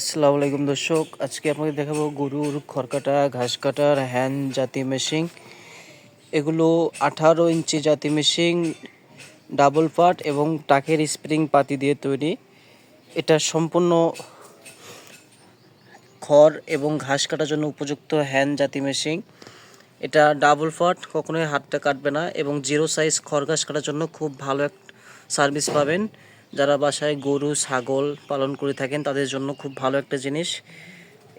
আসসালামু আলাইকুম দর্শক, আজকে আপনাদের দেখাবো গরুর খড় কাটা ঘাস কাটার হ্যান্ড জাতি মেশিন এগুলো আঠারো ইঞ্চি জাতি মেশিন ডাবল পার্ট এবং টাকের স্প্রিং পাতি দিয়ে তৈরি। এটা সম্পূর্ণ খড় এবং ঘাস কাটার জন্য উপযুক্ত হ্যান্ড জাতি মেশিন এটা ডাবল পার্ট কখনোই হাতটা কাটবে না এবং জিরো সাইজ খড় ঘাস কাটার জন্য খুব ভালো এক সার্ভিস পাবেন। যারা বাসায় গরু, ছাগল পালন করে থাকেন, তাদের জন্য খুব ভালো একটা জিনিস।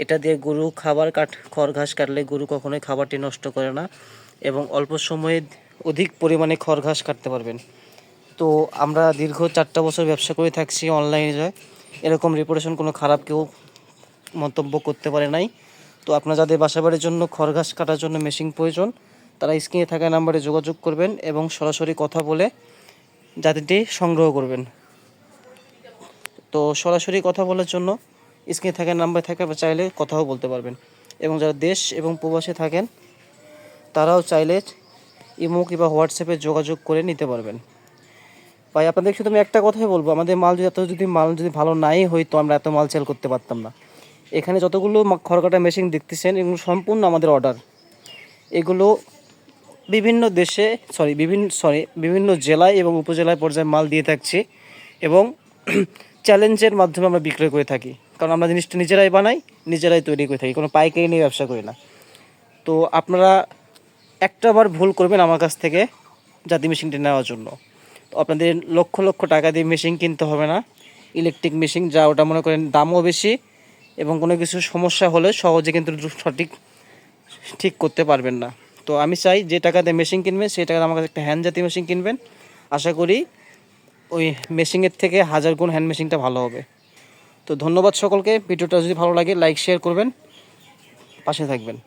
এটা দিয়ে গরু খাবার কাট খড় ঘাস কাটলে গরু কখনোই খাবারটি নষ্ট করে না এবং অল্প সময়ে অধিক পরিমাণে খড় ঘাস কাটতে পারবেন। তো আমরা দীর্ঘ চারটা বছর ব্যবসা করে থাকছি অনলাইনে। যায় এরকম রিপোর্টেশন কোনো খারাপ কেউ মন্তব্য করতে পারে নাই। তো আপনার যাদের বাসা বাড়ির জন্য খড় ঘাস কাটার জন্য মেশিন প্রয়োজন, তারা স্ক্রিনে থাকা নাম্বারে যোগাযোগ করবেন এবং সরাসরি কথা বলে জাতিটি সংগ্রহ করবেন। তো সরাসরি কথা বলার জন্য স্ক্রিনে থাকা নাম্বার থাকে বা চাইলে কথাও বলতে পারবেন। এবং যারা দেশ এবং প্রবাসে থাকেন, তারাও চাইলে ইমো কিংবা হোয়াটসঅ্যাপে যোগাযোগ করে নিতে পারবেন। ভাই, আপনাদের শুধু আমি একটা কথাই বলব, আমাদের মাল যদি, এত যদি মাল যদি ভালো নাই হইতো আমরা এত মাল সেল করতে পারতাম না। এখানে যতগুলো খড়কাটা মেশিন দেখতেছেন, এগুলো সম্পূর্ণ আমাদের অর্ডার এগুলো বিভিন্ন দেশে সরি বিভিন্ন সরি বিভিন্ন জেলায় এবং উপজেলায় পর্যায়ে মাল দিয়ে থাকছি। এবং চ্যালেঞ্জের মাধ্যমে আমরা বিক্রয় করে থাকি। কারণ আমরা জিনিসটা নিজেরাই বানাই, নিজেরাই তৈরি করে থাকি, কোনো পাইকারি নিয়ে ব্যবসা করি না। তো আপনারা একটা বার ভুল করবেন আমার কাছ থেকে জাতি মেশিনটি নেওয়ার জন্য। তো আপনাদের লক্ষ লক্ষ টাকা দিয়ে মেশিন কিনতে হবে না। ইলেকট্রিক মেশিন যা ওটা মনে করেন দামও বেশি এবং কোনো কিছু সমস্যা হলে সহজে কিন্তু সঠিক, ঠিক করতে পারবেন না। তো আমি চাই যে টাকাতে মেশিন কিনবেন, সেই টাকাতে আমার কাছে একটা হ্যান্ড জাতীয় মেশিন কিনবেন। আশা করি ওই মেশিনের থেকে হাজার গুণ হ্যান্ড মেশিনটা ভালো হবে। তো ধন্যবাদ সকলকে। ভিডিওটা যদি ভালো লাগে লাইক শেয়ার করবেন। পাশে থাকবেন।